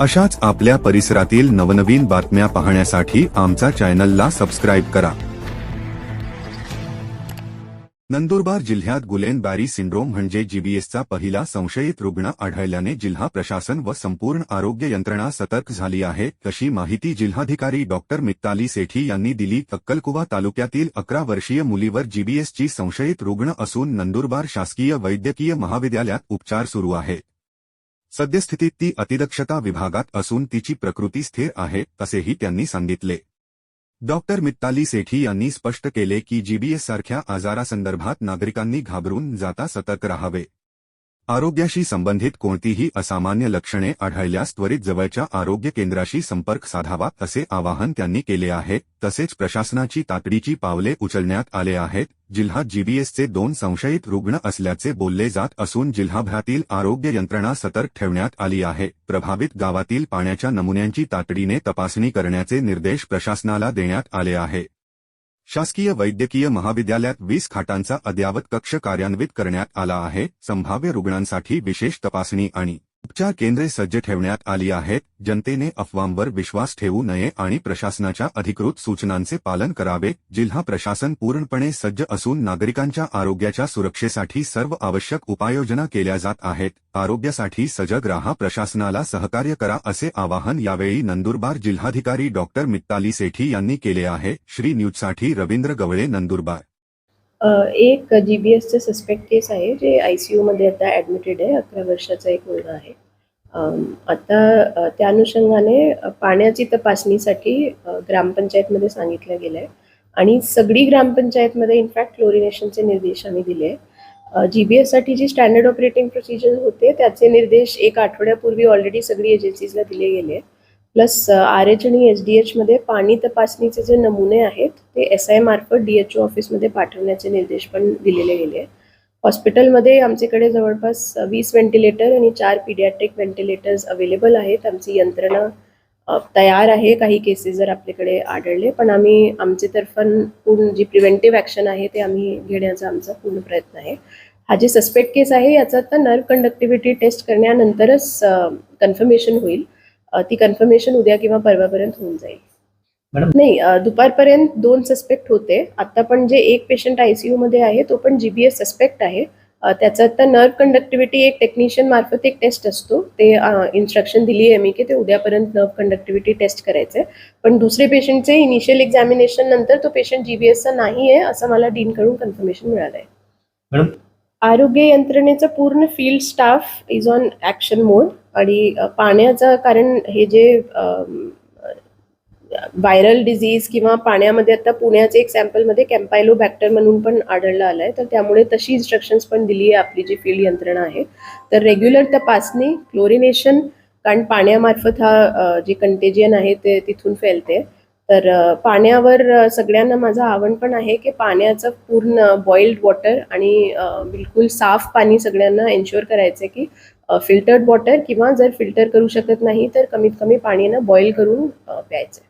अशाच आपल्या परिसरातील नवनवीन बातम्या पाहण्यासाठी आमचा चॅनलला सबस्क्राईब करा. नंदुरबार जिल्ह्यात गुलेन बॅरी सिंड्रोम म्हणजे जीबीएसचा पहिला संशयित रुग्ण आढळल्याने जिल्हा प्रशासन व संपूर्ण आरोग्य यंत्रणा सतर्क झाली आहे अशी माहिती जिल्हाधिकारी डॉक्टर मित्ताली सेठी यांनी दिली. अक्कलकुवा तालुक्यातील अकरा वर्षीय मुलीवर जीबीएसची संशयित रुग्ण असून नंदुरबार शासकीय वैद्यकीय महाविद्यालयात उपचार सुरू आहेत. सद्यस्थितीत ती अतिदक्षता विभागात असून तिची प्रकृती स्थिर आहे असेही त्यांनी सांगितले. डॉक्टर मित्ताली सेठी यांनी स्पष्ट केले की जीबीएस सारख्या आजारासंदर्भात नागरिकांनी घाबरून जाता सतर्क राहावे. आरोग्याशी संबंधित कोणतीही असामान्य लक्षणे आढळल्यास त्वरित जवळच्या आरोग्य केंद्राशी संपर्क साधावा असे आवाहन त्यांनी केले आहे. तसेच प्रशासनाची तातडीची पावले उचलण्यात आले आहेत. जिल्हा जीबीएसचे दोन संशयित रुग्ण असल्याचे बोलले जात असून जिल्हाभरातील आरोग्य यंत्रणा सतर्क ठेवण्यात आली आहे. प्रभावित गावातील पाण्याच्या नमुन्यांची तातडीने तपासणी करण्याचे निर्देश प्रशासनाला देण्यात आले आहे. शासकीय वैद्यकीय महाविद्यालयात वीस खाटांचा अद्यावत कक्ष कार्यान्वित करण्यात आला आहे. संभाव्य रुग्णांसाठी विशेष तपासणी आणि उपचार केंद्रे सज्ज ठेवण्यात आली आहेत. जनतेने अफवांवर विश्वास ठेवू नये आणि प्रशासनाच्या अधिकृत सूचनांचे पालन करावे. जिल्हा प्रशासन पूर्णपणे सज्ज असून नागरिकांच्या आरोग्याच्या सुरक्षेसाठी सर्व आवश्यक उपाययोजना केल्या जात आहेत. आरोग्यासाठी सजग राहा. प्रशासनाला सहकार्य करा असे आवाहन यावेळी नंदुरबार जिल्हाधिकारी डॉक्टर मित्ताली सेठी यांनी केले आहे. श्री न्यूजसाठी रवींद्र गवळे नंदुरबार. एक जी बी एसचं सस्पेक्ट केस आहे जे आय सी यूमध्ये आता ॲडमिटेड आहे अकरा वर्षाचा एक मुलगा आहे. आता त्या अनुषंगाने पाण्याची तपासणीसाठी ग्रामपंचायतमध्ये सांगितलं गेलं आहे आणि सगळी ग्रामपंचायतमध्ये इनफॅक्ट क्लोरिनेशनचे निर्देश आम्ही दिले जी बी एससाठी जी स्टँडर्ड ऑपरेटिंग प्रोसिजर होते त्याचे निर्देश एक आठवड्यापूर्वी ऑलरेडी सगळी एजन्सीजला दिले गेले प्लस आर एच आणि एच डी एचमध्ये पाणी तपासणीचे जे नमुने आहेत ते एस आय मार्फत डी एच ओ ऑफिसमध्ये पाठवण्याचे निर्देश पण दिलेले गेले हॉस्पिटलमध्ये आमच्याकडे जवळपास वीस व्हेंटिलेटर आणि चार पिडियाट्रिक व्हेंटिलेटर्स अवेलेबल आहेत. आमची यंत्रणा तयार आहे. काही केसेस जर आपल्याकडे आढळले पण आम्ही आमचे तर्फन पूर्ण जी प्रिव्हेंटिव्ह ॲक्शन आहे ते आम्ही घेण्याचा आमचा पूर्ण प्रयत्न आहे. हा जे सस्पेक्ट केस आहे याचा आता नर्व कंडक्टिव्हिटी टेस्ट करण्यानंतरच कन्फर्मेशन होईल. ती कन्फर्मेशन उद्या किंवा परवापर्यंत होऊन जाईल. नाही दुपारपर्यंत दोन सस्पेक्ट होते. आता पण जे एक पेशंट आयसीयू मध्ये आहे तो पण जीबीएस सस्पेक्ट आहे. त्याचा आता नर्व कंडक्टिव्हिटी एक टेक्निशियन मार्फत एक टेस्ट असतो. ते इन्स्ट्रक्शन दिली आहे मी की ते उद्यापर्यंत नर्व कंडक्टिव्हिटी टेस्ट करायचंय. पण दुसरे पेशंटचे इनिशियल एक्झामिनेशन नंतर तो पेशंट जीबीएसचा नाही आहे असं मला डीनकडून कन्फर्मेशन मिळालंय. मॅडम आरोग्य यंत्रणेचा पूर्ण field staff is on action mode आणि पाण्याचं कारण हे जे व्हायरल डिझीज किंवा पाण्यामध्ये आता पुण्याचे एक सॅम्पलमध्ये कॅम्पायलो बॅक्टर म्हणून पण आढळलं आलं आहे तर त्यामुळे तशी इन्स्ट्रक्शन्स पण दिली आहे आपली जी फील्ड यंत्रणा आहे. तर रेग्युलर तपासणी क्लोरिनेशन कारण पाण्यामार्फत हा जे कंटेजियन आहे ते तिथून फैलते. तर पाण्यावर सगळ्यांना माझं आवड पण आहे की पाण्याचं पूर्ण बॉइल्ड वॉटर आणि बिलकुल साफ पाणी सगळ्यांना एन्श्युअर करायचं आहे की फिल्टर्ड वॉटर किंवा जर फिल्टर करू शकत नाही तर कमीत कमी पाणी ना बॉईल करून प्यायचं